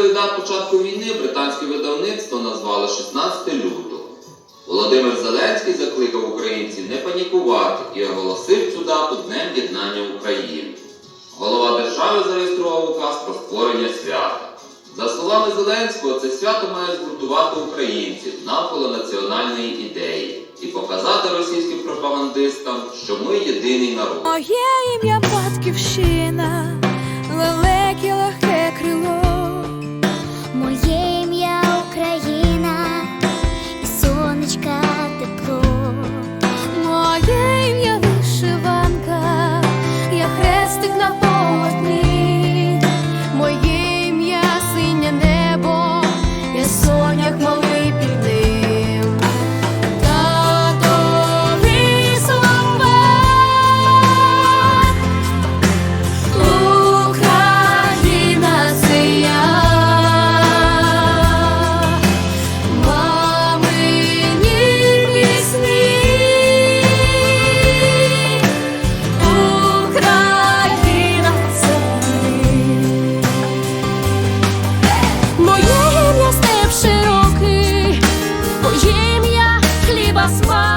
дат початку війни британське видавництво назвало 16 лютого. Володимир Зеленський закликав українців не панікувати і оголосив цю дату Днем Єднання України. Голова держави зареєстрував указ про створення свята. За словами Зеленського, це свято має згуртувати українців навколо національної ідеї і показати російським пропагандистам, що ми єдиний народ. Моє ім'я батьківщина, my smile.